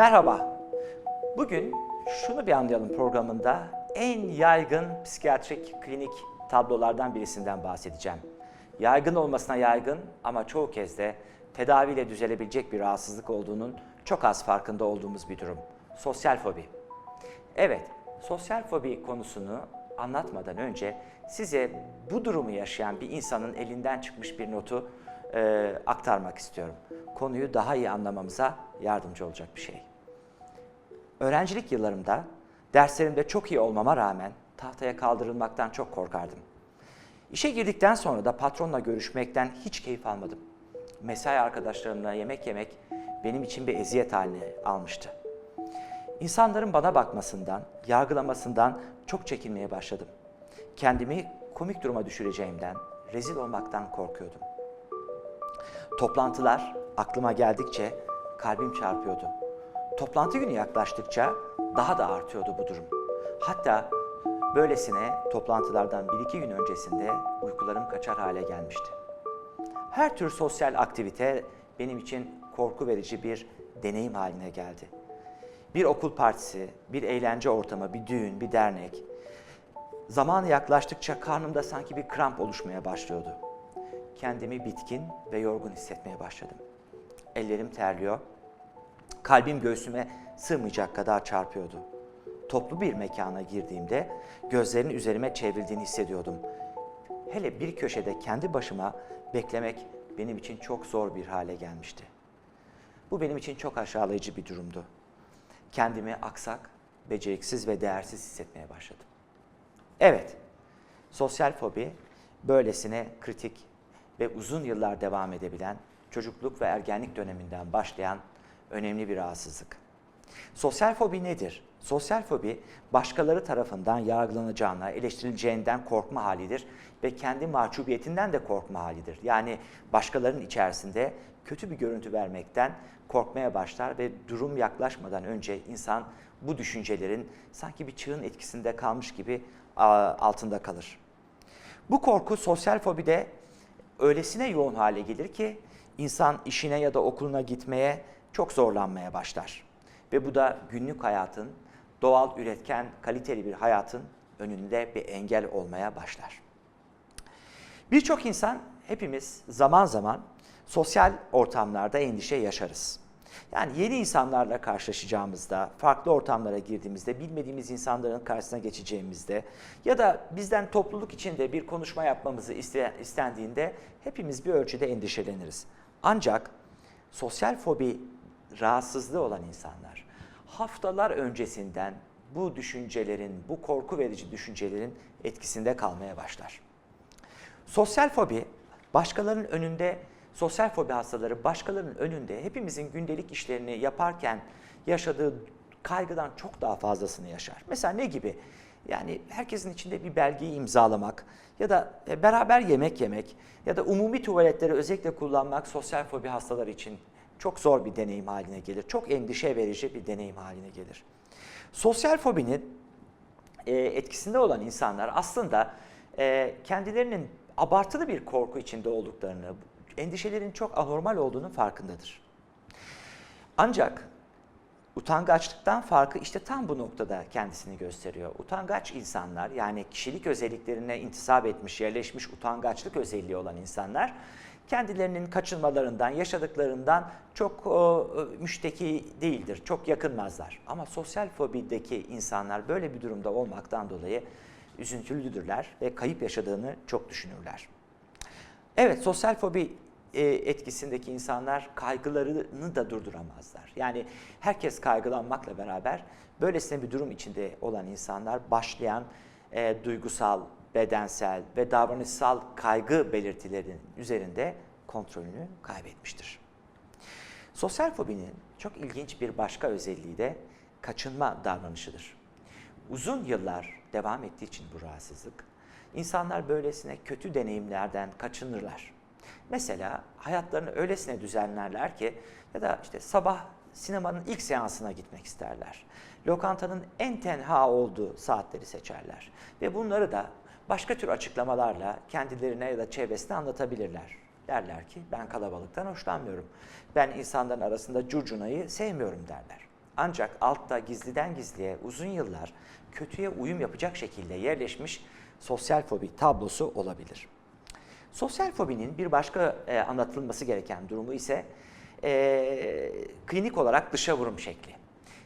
Merhaba. Bugün şunu bir anlayalım programında en yaygın psikiyatrik klinik tablolardan birisinden bahsedeceğim. Yaygın olmasına yaygın ama çoğu kez de tedaviyle düzelebilecek bir rahatsızlık olduğunun çok az farkında olduğumuz bir durum. Sosyal fobi. Evet, sosyal fobi konusunu anlatmadan önce size bu durumu yaşayan bir insanın elinden çıkmış bir notu e, aktarmak istiyorum. Konuyu daha iyi anlamamıza yardımcı olacak bir şey. Öğrencilik yıllarımda derslerimde çok iyi olmama rağmen tahtaya kaldırılmaktan çok korkardım. İşe girdikten sonra da patronla görüşmekten hiç keyif almadım. Mesai arkadaşlarımla yemek yemek benim için bir eziyet haline almıştı. İnsanların bana bakmasından, yargılamasından çok çekinmeye başladım. Kendimi komik duruma düşüreceğimden, rezil olmaktan korkuyordum. Toplantılar aklıma geldikçe kalbim çarpıyordu. Toplantı günü yaklaştıkça daha da artıyordu bu durum. Hatta böylesine toplantılardan bir iki gün öncesinde uykularım kaçar hale gelmişti. Her tür sosyal aktivite benim için korku verici bir deneyim haline geldi. Bir okul partisi, bir eğlence ortamı, bir düğün, bir dernek. Zamanı yaklaştıkça karnımda sanki bir kramp oluşmaya başlıyordu. Kendimi bitkin ve yorgun hissetmeye başladım. Ellerim terliyor, kalbim göğsüme sığmayacak kadar çarpıyordu. Toplu bir mekana girdiğimde gözlerin üzerime çevrildiğini hissediyordum. Hele bir köşede kendi başıma beklemek benim için çok zor bir hale gelmişti. Bu benim için çok aşağılayıcı bir durumdu. Kendimi aksak, beceriksiz ve değersiz hissetmeye başladım. Evet, sosyal fobi böylesine kritik ve uzun yıllar devam edebilen çocukluk ve ergenlik döneminden başlayan önemli bir rahatsızlık. Sosyal fobi nedir? Sosyal fobi başkaları tarafından yargılanacağına, eleştirileceğinden korkma halidir ve kendi mahcubiyetinden de korkma halidir. Yani başkalarının içerisinde kötü bir görüntü vermekten korkmaya başlar ve durum yaklaşmadan önce insan bu düşüncelerin sanki bir çığın etkisinde kalmış gibi altında kalır. Bu korku sosyal fobide öylesine yoğun hale gelir ki insan işine ya da okuluna gitmeye çok zorlanmaya başlar. Ve bu da günlük hayatın, doğal, üretken, kaliteli bir hayatın önünde bir engel olmaya başlar. Birçok insan, hepimiz zaman zaman sosyal ortamlarda endişe yaşarız. Yani yeni insanlarla karşılaşacağımızda, farklı ortamlara girdiğimizde, bilmediğimiz insanların karşısına geçeceğimizde ya da bizden topluluk içinde bir konuşma yapmamızı istendiğinde hepimiz bir ölçüde endişeleniriz. Ancak sosyal fobi rahatsızlığı olan insanlar haftalar öncesinden bu düşüncelerin, bu korku verici düşüncelerin etkisinde kalmaya başlar. Sosyal fobi başkalarının önünde sosyal fobi hastaları başkalarının önünde hepimizin gündelik işlerini yaparken yaşadığı kaygıdan çok daha fazlasını yaşar. Mesela ne gibi? Yani herkesin içinde bir belgeyi imzalamak ya da e, beraber yemek yemek ya da umumi tuvaletleri özellikle kullanmak sosyal fobi hastaları için çok zor bir deneyim haline gelir. Çok endişe verici bir deneyim haline gelir. Sosyal fobinin e, etkisinde olan insanlar aslında e, kendilerinin abartılı bir korku içinde olduklarını, endişelerin çok anormal olduğunu farkındadır. Ancak utangaçlıktan farkı işte tam bu noktada kendisini gösteriyor. Utangaç insanlar yani kişilik özelliklerine intisap etmiş, yerleşmiş utangaçlık özelliği olan insanlar kendilerinin kaçınmalarından, yaşadıklarından çok o, müşteki değildir, çok yakınmazlar. Ama sosyal fobideki insanlar böyle bir durumda olmaktan dolayı üzüntülüdürler ve kayıp yaşadığını çok düşünürler. Evet, sosyal fobi e, etkisindeki insanlar kaygılarını da durduramazlar. Yani herkes kaygılanmakla beraber böylesine bir durum içinde olan insanlar başlayan e, duygusal, bedensel ve davranışsal kaygı belirtilerinin üzerinde kontrolünü kaybetmiştir. Sosyal fobinin çok ilginç bir başka özelliği de kaçınma davranışıdır. Uzun yıllar devam ettiği için bu rahatsızlık, insanlar böylesine kötü deneyimlerden kaçınırlar. Mesela hayatlarını öylesine düzenlerler ki ya da işte sabah sinemanın ilk seansına gitmek isterler. Lokantanın en tenha olduğu saatleri seçerler. Ve bunları da başka tür açıklamalarla kendilerine ya da çevresine anlatabilirler. Derler ki ben kalabalıktan hoşlanmıyorum. Ben insanların arasında curcunayı sevmiyorum derler. Ancak altta gizliden gizliye uzun yıllar kötüye uyum yapacak şekilde yerleşmiş sosyal fobi tablosu olabilir. Sosyal fobinin bir başka e, anlatılması gereken durumu ise e, klinik olarak dışa vurum şekli.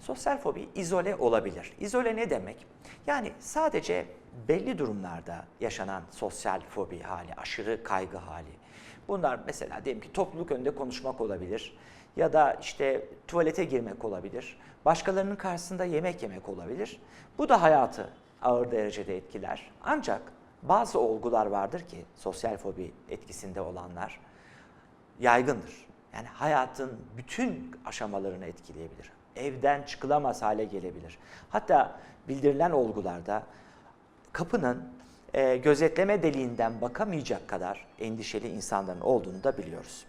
Sosyal fobi izole olabilir. İzole ne demek? Yani sadece belli durumlarda yaşanan sosyal fobi hali, aşırı kaygı hali. Bunlar mesela diyelim ki topluluk önünde konuşmak olabilir ya da işte tuvalete girmek olabilir. Başkalarının karşısında yemek yemek olabilir. Bu da hayatı ağır derecede etkiler. Ancak bazı olgular vardır ki sosyal fobi etkisinde olanlar yaygındır. Yani hayatın bütün aşamalarını etkileyebilir. Evden çıkılamaz hale gelebilir. Hatta bildirilen olgularda kapının e, gözetleme deliğinden bakamayacak kadar endişeli insanların olduğunu da biliyoruz.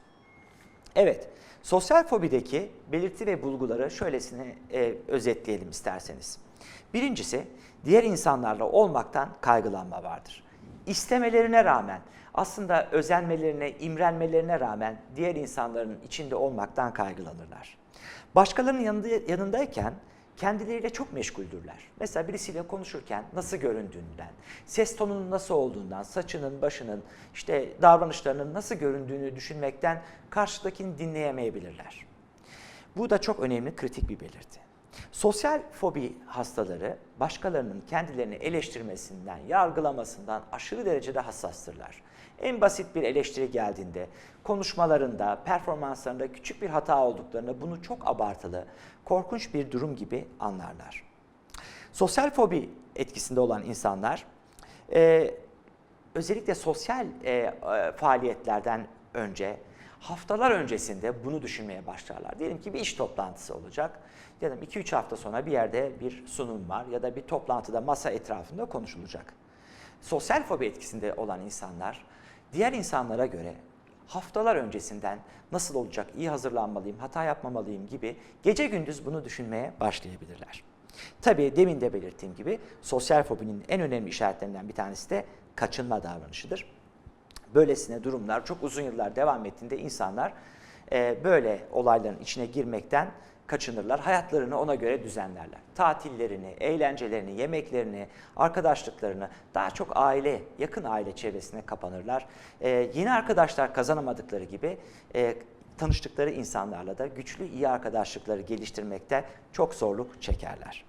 Evet, sosyal fobideki belirti ve bulguları şöylesine e, özetleyelim isterseniz. Birincisi, diğer insanlarla olmaktan kaygılanma vardır. İstemelerine rağmen, aslında özenmelerine, imrenmelerine rağmen diğer insanların içinde olmaktan kaygılanırlar. Başkalarının yanında, yanındayken kendileriyle çok meşguldürler. Mesela birisiyle konuşurken nasıl göründüğünden, ses tonunun nasıl olduğundan, saçının, başının, işte davranışlarının nasıl göründüğünü düşünmekten karşıdakini dinleyemeyebilirler. Bu da çok önemli, kritik bir belirti. Sosyal fobi hastaları başkalarının kendilerini eleştirmesinden, yargılamasından aşırı derecede hassastırlar. En basit bir eleştiri geldiğinde konuşmalarında, performanslarında küçük bir hata olduklarını bunu çok abartılı, korkunç bir durum gibi anlarlar. Sosyal fobi etkisinde olan insanlar e, özellikle sosyal e, e, faaliyetlerden önce haftalar öncesinde bunu düşünmeye başlarlar. Diyelim ki bir iş toplantısı olacak. Diyelim 2-3 hafta sonra bir yerde bir sunum var ya da bir toplantıda masa etrafında konuşulacak. Sosyal fobi etkisinde olan insanlar diğer insanlara göre haftalar öncesinden nasıl olacak, iyi hazırlanmalıyım, hata yapmamalıyım gibi gece gündüz bunu düşünmeye başlayabilirler. Tabii demin de belirttiğim gibi sosyal fobinin en önemli işaretlerinden bir tanesi de kaçınma davranışıdır. Böylesine durumlar çok uzun yıllar devam ettiğinde insanlar e, böyle olayların içine girmekten kaçınırlar. Hayatlarını ona göre düzenlerler. Tatillerini, eğlencelerini, yemeklerini, arkadaşlıklarını daha çok aile, yakın aile çevresine kapanırlar. E, yeni arkadaşlar kazanamadıkları gibi e, tanıştıkları insanlarla da güçlü iyi arkadaşlıkları geliştirmekte çok zorluk çekerler.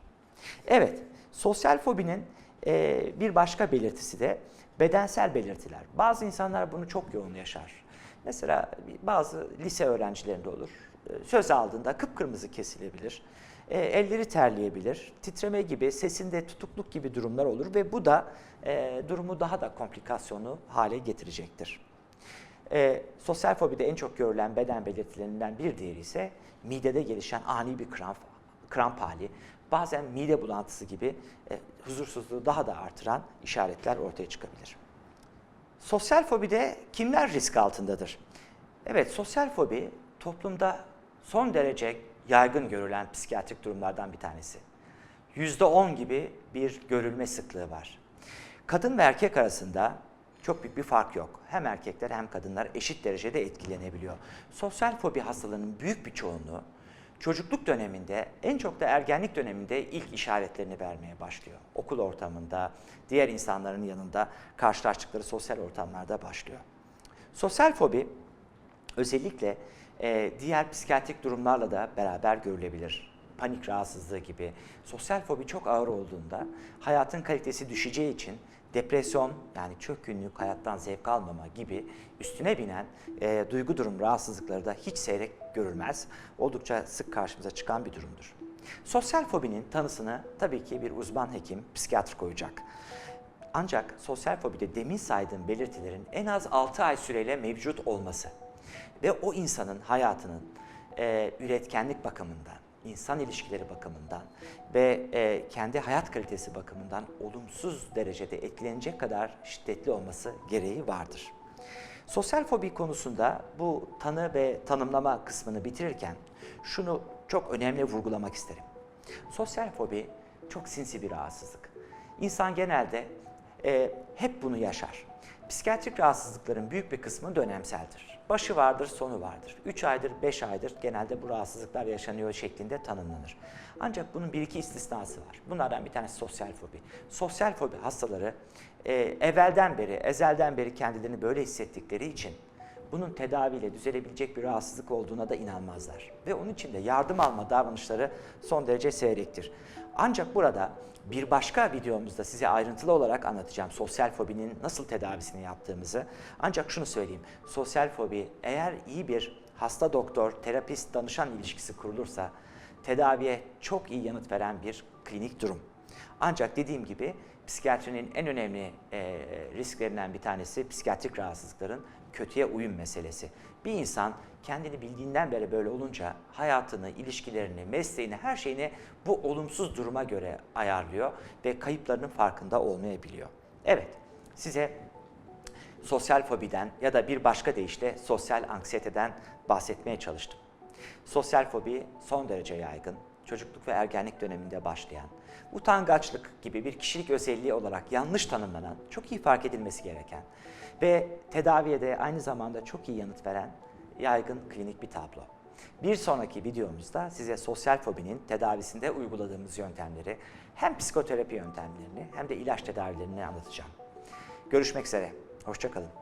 Evet, sosyal fobinin e, bir başka belirtisi de bedensel belirtiler. Bazı insanlar bunu çok yoğun yaşar. Mesela bazı lise öğrencilerinde olur. Söz aldığında kıpkırmızı kesilebilir. E, elleri terleyebilir. Titreme gibi, sesinde tutukluk gibi durumlar olur ve bu da e, durumu daha da komplikasyonu hale getirecektir. E, sosyal fobide en çok görülen beden belirtilerinden bir diğeri ise midede gelişen ani bir kramp, kramp hali. Bazen mide bulantısı gibi e, huzursuzluğu daha da artıran işaretler ortaya çıkabilir. Sosyal fobide kimler risk altındadır? Evet, sosyal fobi toplumda son derece yaygın görülen psikiyatrik durumlardan bir tanesi. %10 gibi bir görülme sıklığı var. Kadın ve erkek arasında çok büyük bir fark yok. Hem erkekler hem kadınlar eşit derecede etkilenebiliyor. Sosyal fobi hastalığının büyük bir çoğunluğu çocukluk döneminde, en çok da ergenlik döneminde ilk işaretlerini vermeye başlıyor. Okul ortamında, diğer insanların yanında karşılaştıkları sosyal ortamlarda başlıyor. Sosyal fobi özellikle e, diğer psikiyatrik durumlarla da beraber görülebilir. Panik rahatsızlığı gibi. Sosyal fobi çok ağır olduğunda hayatın kalitesi düşeceği için depresyon yani çökkünlük, hayattan zevk almama gibi üstüne binen e, duygu durum rahatsızlıkları da hiç seyrek görülmez. Oldukça sık karşımıza çıkan bir durumdur. Sosyal fobinin tanısını tabii ki bir uzman hekim, psikiyatr koyacak. Ancak sosyal fobide demin saydığım belirtilerin en az 6 ay süreyle mevcut olması ve o insanın hayatının e, üretkenlik bakımından, insan ilişkileri bakımından ve e, kendi hayat kalitesi bakımından olumsuz derecede etkilenecek kadar şiddetli olması gereği vardır. Sosyal fobi konusunda bu tanı ve tanımlama kısmını bitirirken şunu çok önemli vurgulamak isterim. Sosyal fobi çok sinsi bir rahatsızlık. İnsan genelde e, hep bunu yaşar. Psikiyatrik rahatsızlıkların büyük bir kısmı dönemseldir. Başı vardır, sonu vardır. 3 aydır, 5 aydır genelde bu rahatsızlıklar yaşanıyor şeklinde tanımlanır. Ancak bunun bir iki istisnası var. Bunlardan bir tanesi sosyal fobi. Sosyal fobi hastaları e, evvelden beri, ezelden beri kendilerini böyle hissettikleri için bunun tedaviyle düzelebilecek bir rahatsızlık olduğuna da inanmazlar. Ve onun için de yardım alma davranışları son derece seyrektir. Ancak burada bir başka videomuzda size ayrıntılı olarak anlatacağım sosyal fobinin nasıl tedavisini yaptığımızı. Ancak şunu söyleyeyim, sosyal fobi eğer iyi bir hasta doktor, terapist, danışan ilişkisi kurulursa tedaviye çok iyi yanıt veren bir klinik durum. Ancak dediğim gibi psikiyatrinin en önemli e, risklerinden bir tanesi psikiyatrik rahatsızlıkların kötüye uyum meselesi. Bir insan kendini bildiğinden beri böyle olunca hayatını, ilişkilerini, mesleğini, her şeyini bu olumsuz duruma göre ayarlıyor ve kayıplarının farkında olmayabiliyor. Evet, size sosyal fobiden ya da bir başka deyişle sosyal anksiyeteden bahsetmeye çalıştım. Sosyal fobi son derece yaygın, çocukluk ve ergenlik döneminde başlayan, utangaçlık gibi bir kişilik özelliği olarak yanlış tanımlanan, çok iyi fark edilmesi gereken ve tedaviye de aynı zamanda çok iyi yanıt veren yaygın klinik bir tablo. Bir sonraki videomuzda size sosyal fobinin tedavisinde uyguladığımız yöntemleri, hem psikoterapi yöntemlerini hem de ilaç tedavilerini anlatacağım. Görüşmek üzere, hoşçakalın.